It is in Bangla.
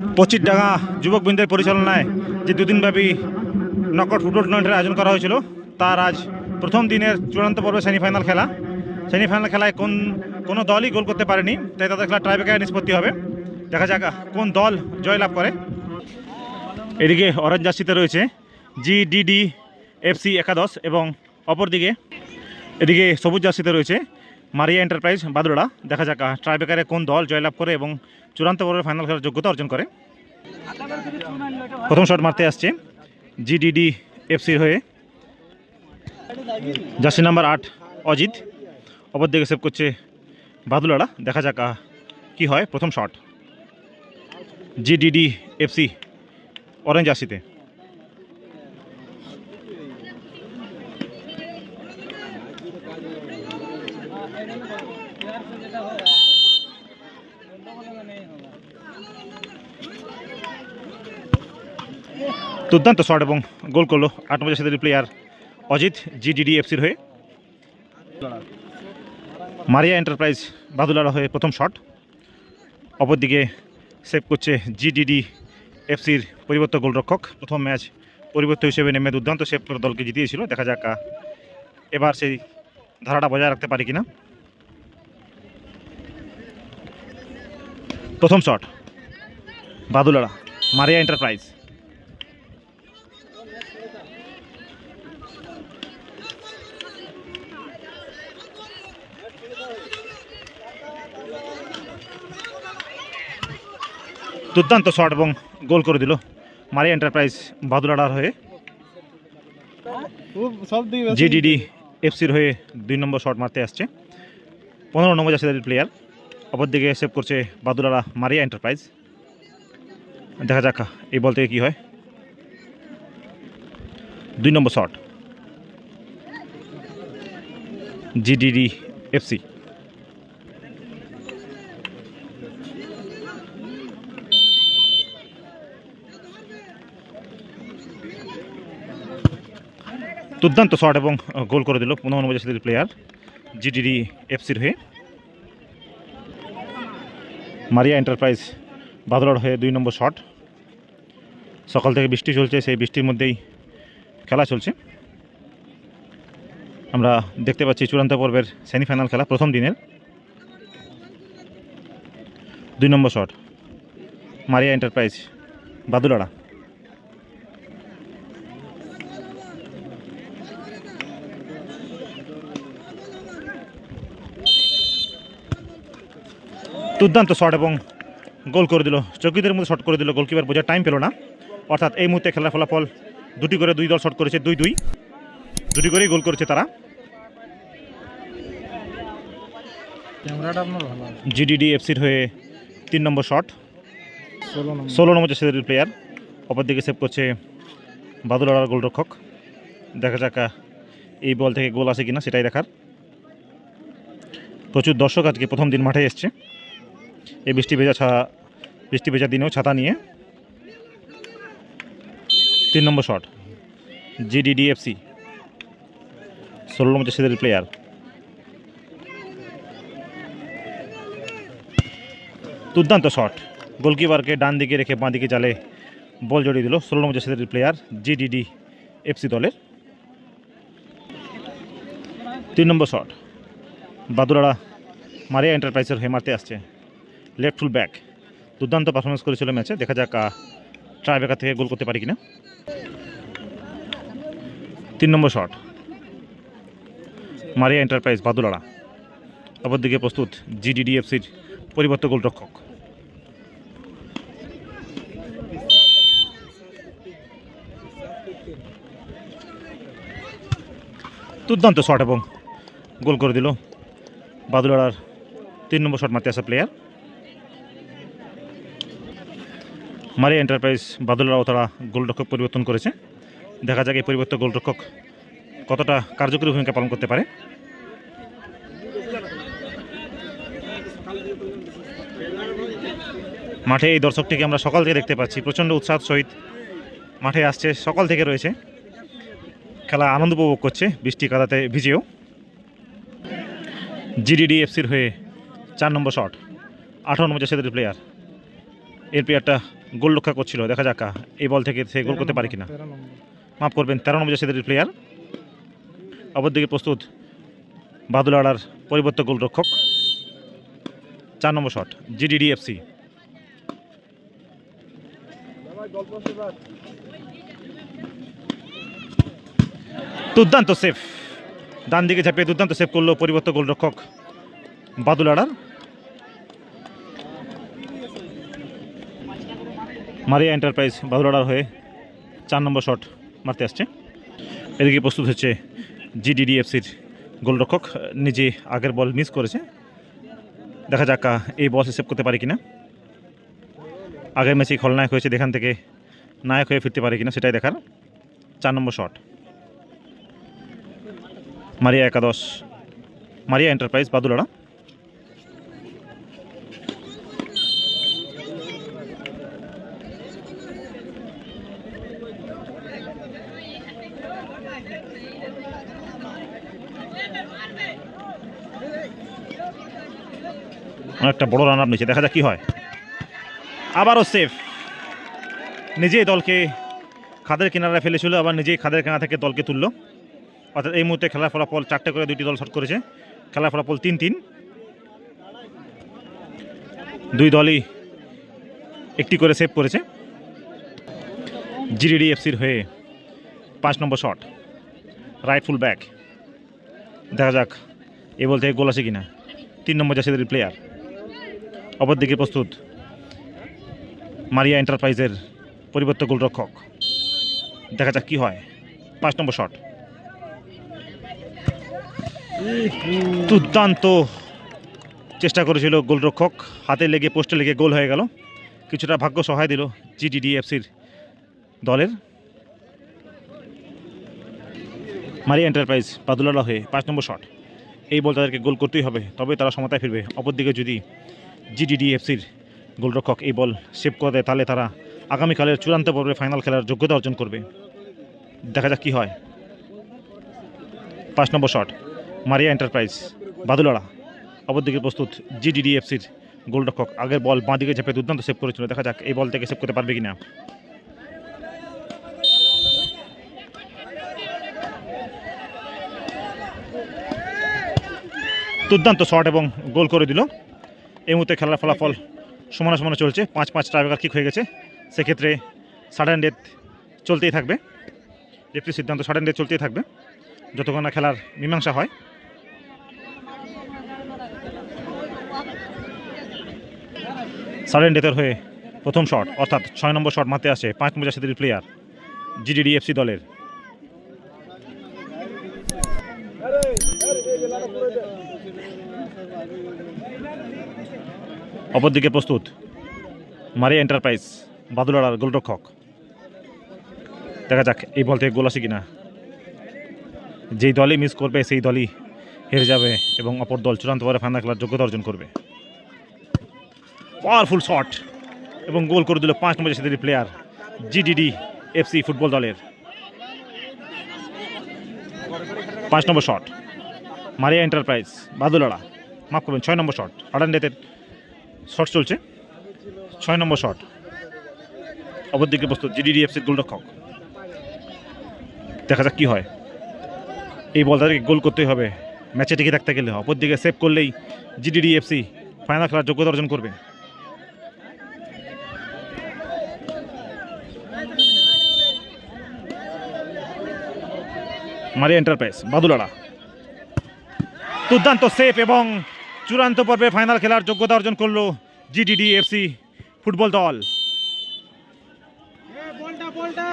পচিরডাঙ্গা যুবকবৃন্দের পরিচালনায় যে দুদিনব্যাপী নকআউট ফুটবল টুর্নামেন্টের আয়োজন করা হয়েছিল, তার আজ প্রথম দিনের চূড়ান্ত পর্বে সেমিফাইনাল খেলা। সেমিফাইনাল খেলায় কোন, কোনো দলই গোল করতে পারেনি, তাই তাদের খেলা ট্রাইবেকারে নিষ্পত্তি হবে। দেখা যাক, কোন দল জয়লাভ করে। এদিকে অরেঞ্জ জার্সিতে রয়েছে জিডিডি এফসি একাদশ এবং অপরদিকে, এদিকে সবুজ জার্সিতে রয়েছে মারিয়া এন্টারপ্রাইজ বাদুড়া। দেখা যাক ট্রাইবেকারে কোন দল জয়লাভ করে এবং চূড়ান্ত পর্বে ফাইনাল খেলার যোগ্যতা অর্জন করে। প্রথম শট মারতে আসছে জিডিডি এফসির হয়ে। জার্সি নাম্বার আট, অজিত। অপর দিকে সেভ করছে বাদুলাড়া দেখা যাক কি হয় প্রথম শট জিডিডি এফসি অরেঞ্জ জার্সিতে। দুর্দান্ত শট এবং গোল করল আট নম্বর জার্সিদের প্লেয়ার অজিত জিডিডি এফসির হয়ে। মারিয়া এন্টারপ্রাইজ বাদুলার হয়ে প্রথম শট অপরদিকে সেভ করছে জিডিডি এফসির পরিবর্তন গোলরক্ষক। প্রথম ম্যাচ পরিবর্তন হিসেবে নেমে দুর্দান্ত সেভ করে দলকে জিতিয়েছিল। দেখা যাক এবার সেই ধারাটা বজায় রাখতে পারি কিনা। প্রথম শট। বাদুলারা মারিয়া এন্টারপ্রাইজ দুর্দান্ত শট এবং গোল করে দিল মারিয়া এন্টারপ্রাইজ বাদুলাড়ার হয়ে। জিডিডি এফসির হয়ে দুই নম্বর শট মারতে আসছে। পনেরো নম্বর জার্সিদের প্লেয়ার অপরদিকে সেভ করছে বাদুলালা মারিয়া এন্টারপ্রাইজ দেখা যাক, এই বল থেকে কী হয়। দুই নম্বর শট জিডিডি এফসি দুর্দান্ত শট এবং গোল করে দিল পনেরো নম্বর প্লেয়ার জিডিডি এফসির হয়ে। মারিয়া এন্টারপ্রাইজ বাদলার হয়ে দুই নম্বর শট। সকাল থেকে বৃষ্টি চলছে, সেই বৃষ্টির মধ্যেই খেলা চলছে। আমরা দেখতে পাচ্ছি চূড়ান্ত পর্বের সেমিফাইনাল খেলা প্রথম দিনের। দুই নম্বর শট, মারিয়া এন্টারপ্রাইজ বাদুলাড়া দুর্দান্ত শট এবং গোল করে দিল। চৌকিদের মধ্যে শট করে দিল গোলকিপার বোঝার টাইম পেল না। অর্থাৎ এই মুহূর্তে খেলার ফলাফল দুটি করে দুই দল শট করেছে দুই দুই দুটি করেই গোল করেছে তারা। জিডিডি এফসির হয়ে তিন নম্বর শট ষোলো নম্বর। জার্সিদের প্লেয়ার অপরদিকে সেভ করছে বাদুলার গোলরক্ষক। দেখা যাক এই বল থেকে গোল আসে কিনা সেটাই দেখার। প্রচুর দর্শক আজকে প্রথম দিন মাঠে এসছে। এই বৃষ্টি ভেজা ছা, বৃষ্টি ভেজা দিনেও ছাতা নিয়ে তিন নম্বর শট, জিডিডিএফসি ষোলো নম্বর জার্সিদের প্লেয়ার দুর্দান্ত শট, গোলকিপারকে ডান দিকে রেখে বাঁ দিকে জালে বল জড়িয়ে দিল ষোলো নম্বর জার্সিদের প্লেয়ার জিডিডি এফসি দলের। তিন নম্বর শট বাদুরাড়া মারিয়া এন্টারপ্রাইজের হয়ে মারতে আসছে। Left full back. দুর্দান্ত পারফরমেন্স করেছিল ম্যাচে। দেখা যাক ট্রাই ট্রাইবেকার থেকে গোল করতে পারি কিনা। তিন নম্বর শট মারিয়া এন্টারপ্রাইজ বাদুলাড়া অপরদিকে প্রস্তুত জিডিডিএফসির পরিবর্তন গোলরক্ষক। দুর্দান্ত শট এবং গোল করে দিল বাদুলার তিন নম্বর শট মারতে প্লেয়ার মারিয়া এন্টারপ্রাইজ বাদুলারাও তারা গোলরক্ষক পরিবর্তন করেছে। দেখা যাক এই পরিবর্তন গোলরক্ষক কতটা কার্যকরী ভূমিকা পালন করতে পারে। মাঠে এই দর্শকটিকে আমরা সকাল থেকে দেখতে পাচ্ছি, প্রচণ্ড উৎসাহ সহিত মাঠে আসছে, সকাল থেকে রয়েছে। খেলা আনন্দ উপভোগ করছে, বৃষ্টি কাদাতে ভিজেও। জিডিডি এফসির হয়ে চার নম্বর শট, আঠারো নম্বর জাসেদের প্লেয়ার এর প্লেয়ারটা গোল রক্ষা করছিল দেখা যাক এই বল থেকে সে গোল করতে পারে কিনা। মাফ করবেন তেরো নম্বর জাসিদের প্লেয়ার অপরদিকে প্রস্তুত বাদুল আড়ার পরিবর্তক গোলরক্ষক। চার নম্বর শট জিডিডিএফসি দুর্দান্ত সেফ ডান দিকে ঝাঁপিয়ে দুর্দান্ত সেভ করল পরিবর্তক গোলরক্ষক বাদুল আড়ার। মারিয়া এন্টারপ্রাইজ বাদুল আড়ার হয়ে চার নম্বর শট মারতে আসছে। এদিকে প্রস্তুত হচ্ছে জিডিডিএফসির গোলরক্ষক। নিজে আগের বল মিস করেছে। দেখা যাক এই বল সেভ করতে পারে কিনা। আগের ম্যাচে খলনায়ক হয়েছে এখান থেকে নায়ক হয়ে ফিরতে পারে কিনা সেটাই দেখার। চার নম্বর শট। মারিয়া একাদশ। মারিয়া এন্টারপ্রাইজ বাদুলাড়া অনেকটা বড় রান আপ নিচ্ছে দেখা যাক কি হয়। আবারও সেফ নিজেই দলকে খাদের কিনারায় ফেলেছিল, আবার নিজেই খাদের কিনারা থেকে দলকে তুললো। অর্থাৎ এই মুহূর্তে খেলার ফলাফল চারটে করে দুটি দল শট করেছে। খেলার ফলাফল তিন তিন। দুই দলই একটি করে সেভ করেছে। জিডিডিএফসির হয়ে পাঁচ নম্বর শট। রাইট ফুল ব্যাক দেখা যাক এ বল থেকে গোল আছে কিনা। তিন নম্বর জাসিদের প্লেয়ার অপরদিকে প্রস্তুত মারিয়া এন্টারপ্রাইজের পরিবর্তক গোলরক্ষক। দেখা যাক কি হয়। পাঁচ নম্বর শট। দুর্দান্ত চেষ্টা করেছিল গোলরক্ষক। হাতে লেগে, পোস্টে লেগে গোল হয়ে গেল। কিছুটা ভাগ্য সহায় দিল জিডিডিএফসির দলের। মারিয়া এন্টারপ্রাইজ বাদুলালা হয়ে পাঁচ নম্বর শট। এই বল তাদেরকে গোল করতেই হবে তবে তারা সমতায় ফিরবে। অপরদিকে যদি জিডিডিএফসির গোলরক্ষক এই বল সেভ করে তাহলে তারা আগামীকালের চূড়ান্ত পর্বে ফাইনাল খেলার যোগ্যতা অর্জন করবে। দেখা যাক কি হয়। পাঁচ নম্বর শট, মারিয়া এন্টারপ্রাইজ, বাদুলাড়া। অপরদিকে প্রস্তুত জিডিডিএফসির গোলরক্ষক। আগের বল বাঁ দিকে ঝেপে দুর্দান্ত সেভ করেছিল। দেখা যাক এই বল থেকে সেভ করতে পারবে কিনা। দুর্দান্ত শট এবং গোল করে দিল। এই মুহূর্তে খেলার ফলাফল সমানে সমানে চলছে। পাঁচ পাঁচ টাইব্রেকার কিক হয়ে গেছে। সেক্ষেত্রে সাডেন ডেথ চলতেই থাকবে। রেফরি সিদ্ধান্ত সাডেন ডেথ চলতেই থাকবে। যতক্ষণ না খেলার মীমাংসা হয়। সাডেন ডেথের হয়ে প্রথম শট অর্থাৎ ছয় নম্বর শট মারতে আসে পাঁচ নম্বর জাসিদের প্লেয়ার জিডিডিএফসি দলের। অপরদিকে প্রস্তুত মারিয়া এন্টারপ্রাইজ, বাদুলার গোলরক্ষক। দেখা যাক এই বল থেকে গোল আসে কিনা। যেই দলই মিস করবে, সেই দলই হেরে যাবে এবং অপর দল চূড়ান্ত পরে ফাইনাল খেলার যোগ্যতা অর্জন করবে। পাওয়ারফুল শট এবং গোল করে দিল পাঁচ নম্বর জাসিদের প্লেয়ার জিডিডি এফসি ফুটবল দলের। পাঁচ নম্বর শট মারিয়া এন্টারপ্রাইজ বাদুলাড়া মাফ করবেন, ছয় নম্বর শট হাডান ডেথের শট চলছে। ছয় নম্বর শট। অপরদিকে প্রস্তুত জিডিডিএফসির গোলরক্ষক দেখা যাক কী হয়। এই বল তাদেরকে গোল করতেই হবে। ম্যাচে টিকে থাকতে গেলে অপরদিকে সেভ করলেই জিডিডিএফসি ফাইনাল খেলার যোগ্যতা অর্জন করবে। মারিয়া এন্টারপ্রাইজ বাদুলাড়া দুর্দান্ত সেফ এবং চূড়ান্ত পর্বে ফাইনাল খেলার যোগ্যতা অর্জন করল জিডিডিএফসি ফুটবল দল। বলটা বলটা।